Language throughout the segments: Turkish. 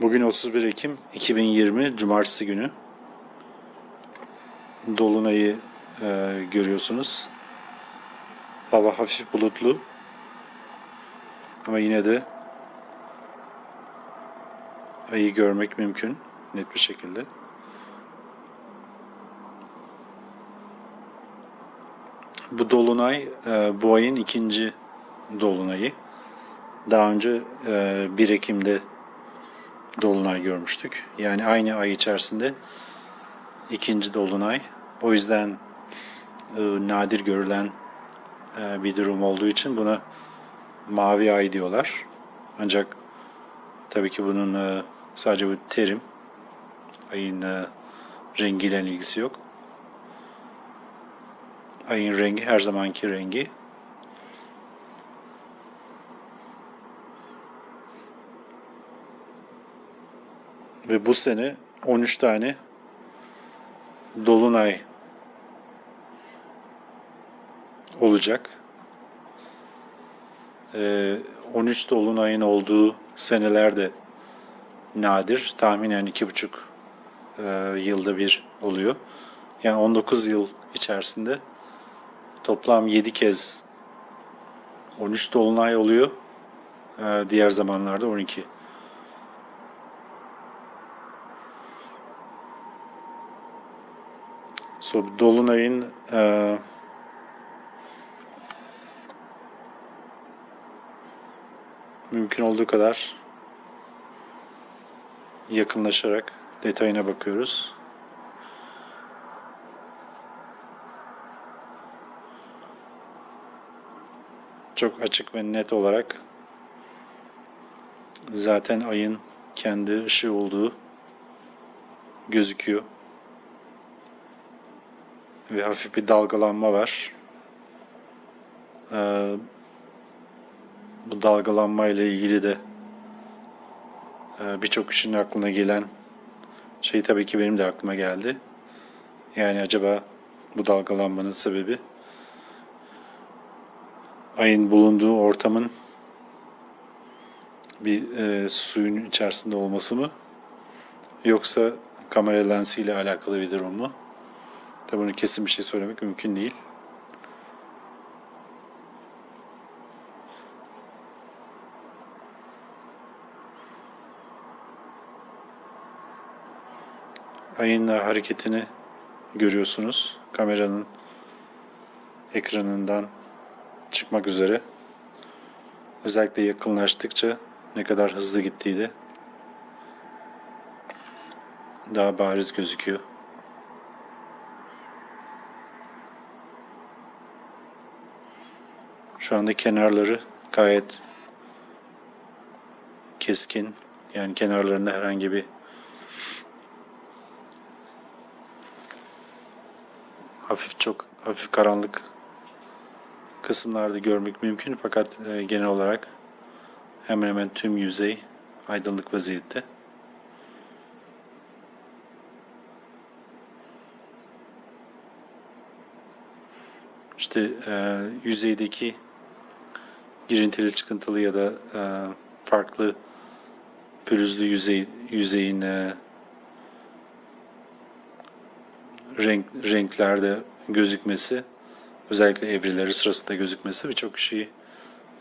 Bugün 31 Ekim 2020 Cumartesi günü. Dolunay'ı e, görüyorsunuz. Hava hafif bulutlu. Ama yine de ayı görmek mümkün net bir şekilde. Bu dolunay e, bu ayın ikinci dolunayı. Daha önce e, 1 Ekim'de dolunay görmüştük. Yani aynı ay içerisinde ikinci dolunay. O yüzden e, nadir görülen e, bir durum olduğu için buna mavi ay diyorlar. Ancak tabii ki bunun e, sadece bu terim ayın e, rengiyle ilgisi yok. Ayın rengi her zamanki rengi. Ve bu sene 13 tane dolunay olacak. Ee, 13 dolunayın olduğu seneler de nadir. Tahminen iki buçuk e, yılda bir oluyor. Yani 19 yıl içerisinde toplam 7 kez 13 dolunay oluyor. Ee, diğer zamanlarda 12. So, Dolunay'ın e, mümkün olduğu kadar yakınlaşarak detayına bakıyoruz. Çok açık ve net olarak zaten ayın kendi ışığı olduğu gözüküyor ve hafif bir dalgalanma var. Ee, bu dalgalanma ile ilgili de e, birçok kişinin aklına gelen şey tabii ki benim de aklıma geldi. Yani acaba bu dalgalanmanın sebebi ayın bulunduğu ortamın bir e, suyun içerisinde olması mı yoksa kamera lensiyle alakalı bir durum mu? Tabi bunu kesin bir şey söylemek mümkün değil. Ayın hareketini görüyorsunuz. Kameranın ekranından çıkmak üzere. Özellikle yakınlaştıkça ne kadar hızlı gittiği de daha bariz gözüküyor. Şu anda kenarları gayet keskin. Yani kenarlarında herhangi bir hafif çok hafif karanlık kısımlarda görmek mümkün fakat e, genel olarak hemen hemen tüm yüzey aydınlık vaziyette. İşte e, yüzeydeki girintili çıkıntılı ya da e, farklı pürüzlü yüzey yüzeyin e, renk renklerde gözükmesi özellikle evreleri sırasında gözükmesi birçok kişiyi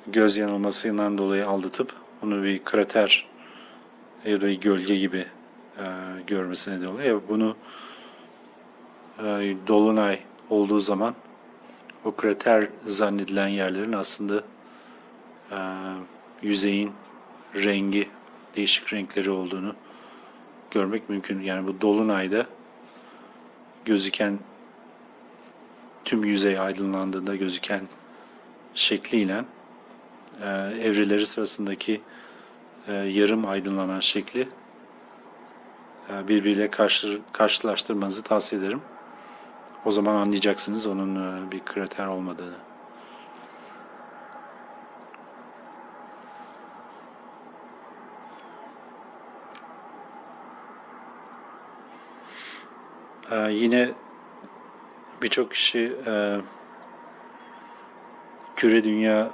göz yanılmasından dolayı aldatıp onu bir krater ya da bir gölge gibi e, görmesine neden oluyor. Bunu e, dolunay olduğu zaman o krater zannedilen yerlerin aslında e, yüzeyin rengi, değişik renkleri olduğunu görmek mümkün. Yani bu dolunayda gözüken tüm yüzey aydınlandığında gözüken şekliyle e, evreleri sırasındaki e, yarım aydınlanan şekli e, birbiriyle karşı, karşılaştırmanızı tavsiye ederim. O zaman anlayacaksınız onun e, bir krater olmadığını. Ee, yine birçok kişi e, küre dünya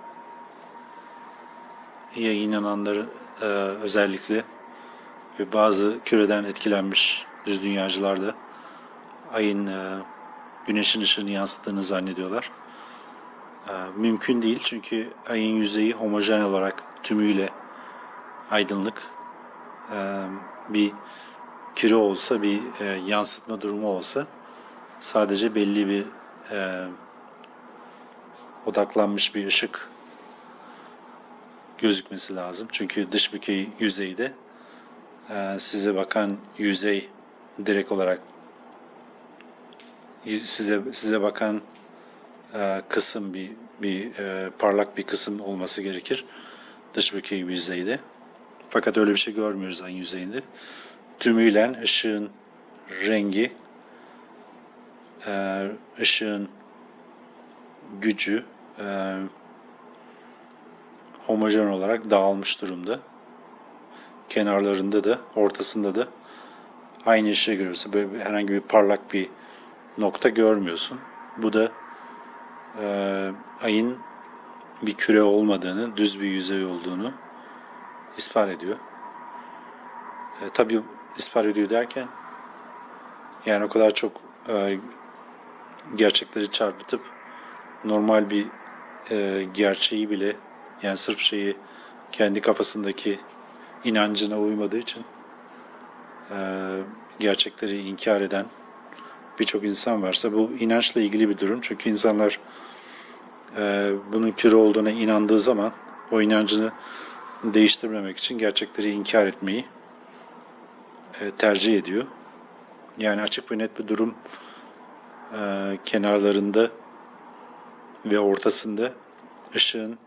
inananları e, özellikle ve bazı küreden etkilenmiş düz dünyacılar da ayın e, güneşin ışığını yansıttığını zannediyorlar. E, mümkün değil çünkü ayın yüzeyi homojen olarak tümüyle aydınlık. E, bir küre olsa, bir e, yansıtma durumu olsa sadece belli bir e, odaklanmış bir ışık gözükmesi lazım. Çünkü dış bükey yüzeyde e, size bakan yüzey direkt olarak size size bakan e, kısım bir bir e, parlak bir kısım olması gerekir dış bükey yüzeyde. Fakat öyle bir şey görmüyoruz ayın yüzeyinde. Tümüyle ışığın rengi, e, ışığın gücü e, homojen olarak dağılmış durumda. Kenarlarında da, ortasında da aynı ışığı görüyorsun. Böyle herhangi bir parlak bir nokta görmüyorsun. Bu da e, ayın bir küre olmadığını, düz bir yüzey olduğunu ispat ediyor. E, tabii ispat ediyor derken yani o kadar çok e, gerçekleri çarpıtıp normal bir e, gerçeği bile yani sırf şeyi kendi kafasındaki inancına uymadığı için e, gerçekleri inkar eden birçok insan varsa bu inançla ilgili bir durum. Çünkü insanlar e, bunun küre olduğuna inandığı zaman o inancını değiştirmemek için gerçekleri inkar etmeyi tercih ediyor. Yani açık ve net bir durum e, kenarlarında ve ortasında ışığın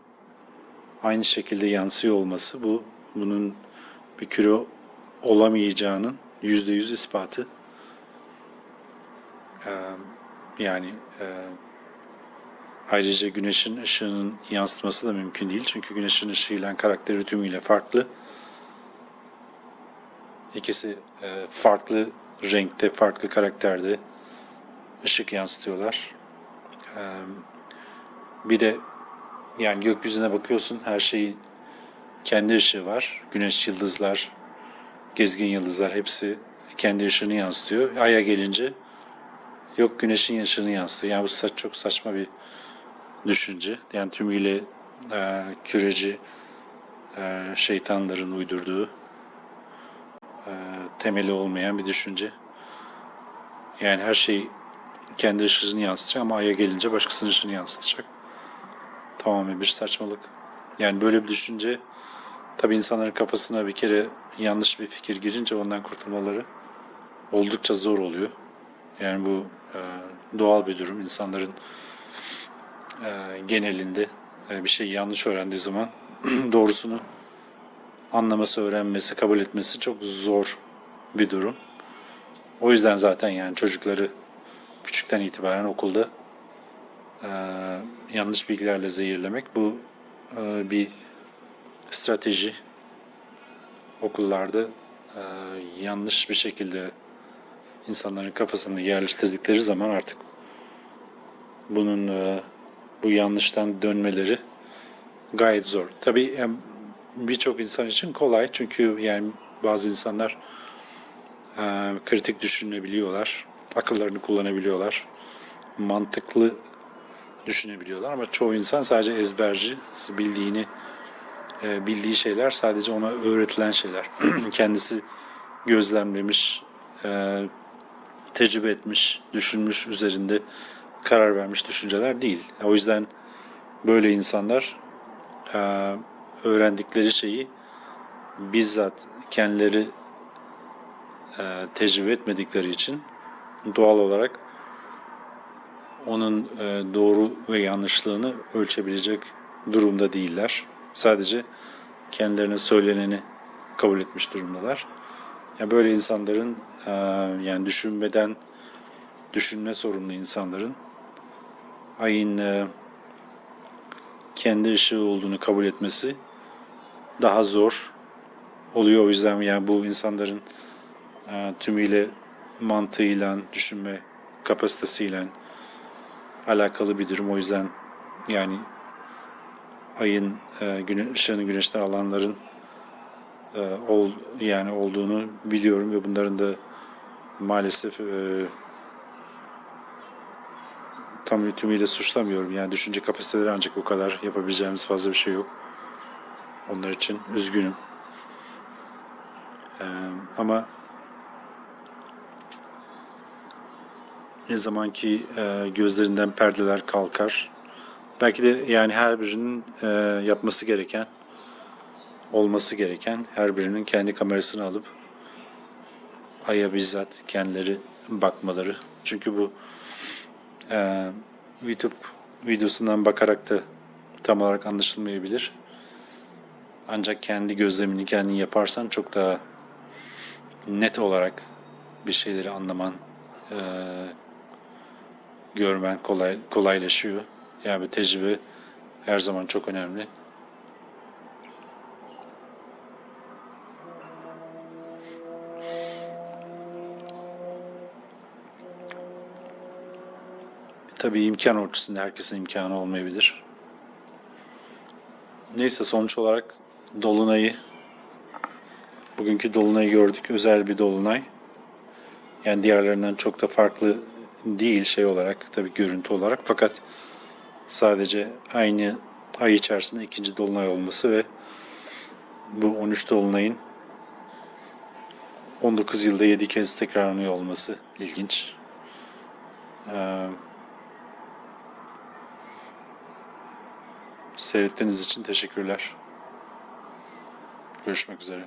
aynı şekilde yansıyor olması bu bunun bir küre olamayacağının yüzde yüz ispatı. Ee, yani e, ayrıca güneşin ışığının yansıtması da mümkün değil. Çünkü güneşin ışığıyla karakteri tümüyle farklı. İkisi e, farklı renkte, farklı karakterde ışık yansıtıyorlar. Ee, bir de yani gökyüzüne bakıyorsun her şeyin kendi ışığı var. Güneş, yıldızlar, gezgin yıldızlar hepsi kendi ışığını yansıtıyor. Ay'a gelince yok güneşin ışığını yansıtıyor. Yani bu saç çok saçma bir düşünce. Yani tümüyle e, küreci e, şeytanların uydurduğu e, temeli olmayan bir düşünce. Yani her şey kendi ışığını yansıtacak ama Ay'a gelince başkasının ışığını yansıtacak. Tamamen bir saçmalık. Yani böyle bir düşünce tabi insanların kafasına bir kere yanlış bir fikir girince ondan kurtulmaları oldukça zor oluyor. Yani bu e, doğal bir durum. İnsanların e, genelinde e, bir şeyi yanlış öğrendiği zaman doğrusunu anlaması, öğrenmesi, kabul etmesi çok zor bir durum. O yüzden zaten yani çocukları küçükten itibaren okulda e, yanlış bilgilerle zehirlemek bu e, bir strateji. Okullarda e, yanlış bir şekilde insanların kafasını yerleştirdikleri zaman artık bunun e, bu yanlıştan dönmeleri gayet zor. Tabii birçok insan için kolay çünkü yani bazı insanlar e, kritik düşünebiliyorlar, akıllarını kullanabiliyorlar, mantıklı düşünebiliyorlar ama çoğu insan sadece ezberci, bildiğini e, bildiği şeyler sadece ona öğretilen şeyler. Kendisi gözlemlemiş, e, tecrübe etmiş, düşünmüş üzerinde karar vermiş düşünceler değil. O yüzden böyle insanlar e, öğrendikleri şeyi bizzat kendileri e, tecrübe etmedikleri için doğal olarak onun e, doğru ve yanlışlığını ölçebilecek durumda değiller. Sadece kendilerine söyleneni kabul etmiş durumdalar. Yani böyle insanların e, yani düşünmeden düşünme sorumlu insanların ayın e, kendi ışığı olduğunu kabul etmesi daha zor oluyor. O yüzden yani bu insanların e, tümüyle mantığıyla, düşünme kapasitesiyle alakalı bir durum. O yüzden yani ayın e, güne, ışığını güneşten alanların e, ol, yani olduğunu biliyorum ve bunların da maalesef e, tam tümüyle suçlamıyorum. Yani düşünce kapasiteleri ancak bu kadar yapabileceğimiz fazla bir şey yok. Onlar için üzgünüm. Ee, ama ne zaman ki e, gözlerinden perdeler kalkar, belki de yani her birinin e, yapması gereken, olması gereken, her birinin kendi kamerasını alıp aya bizzat kendileri bakmaları. Çünkü bu e, YouTube videosundan bakarak da tam olarak anlaşılmayabilir. Ancak kendi gözlemini kendin yaparsan çok daha net olarak bir şeyleri anlaman, e, görmen kolay kolaylaşıyor. Yani bir tecrübe her zaman çok önemli. Tabii imkan ölçüsünde herkesin imkanı olmayabilir. Neyse sonuç olarak Dolunay'ı bugünkü Dolunay'ı gördük. Özel bir Dolunay. Yani diğerlerinden çok da farklı değil şey olarak tabii görüntü olarak fakat sadece aynı ay içerisinde ikinci Dolunay olması ve bu 13 Dolunay'ın 19 yılda 7 kez tekrarlanıyor olması ilginç. Ee, Seyrettiğiniz için teşekkürler. Görüşmek üzere.